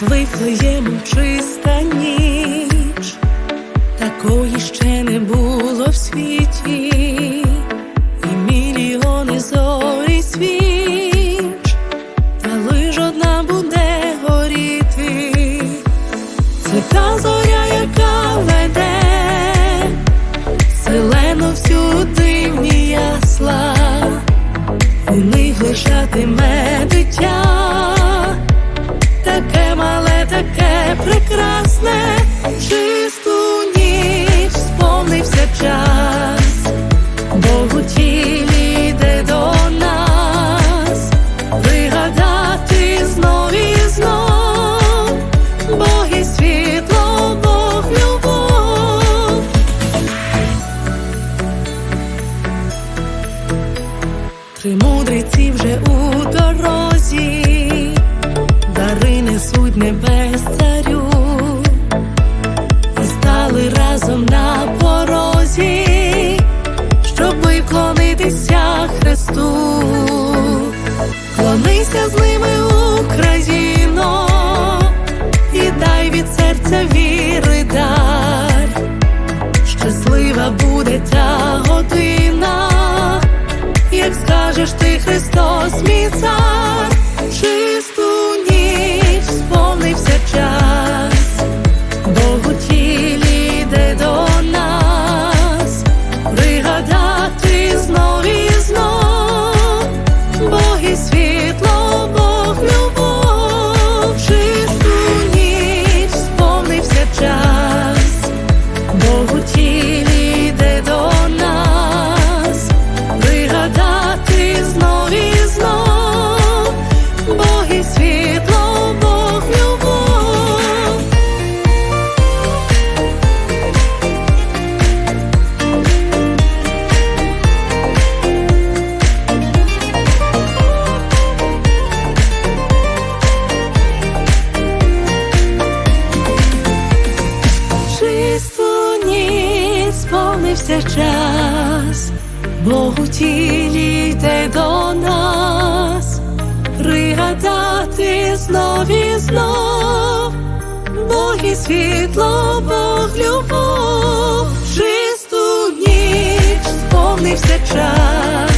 Над вифлеємом чиста ніч, прекрасне, чисту ніч сповнився час, Бог у тілі йде до нас, пригадати знов і знов, Бог і світло, Бог любов. Три мудреці вже у дорозі. Несуть небес серця віри дар, щаслива буде та година. Як скажеш ти, Христос, мій цар, сповнився час, Бог у тілі йде до нас, пригадати знов і знов, Бог і світло, Бог любов, чисту ніч сповнився час.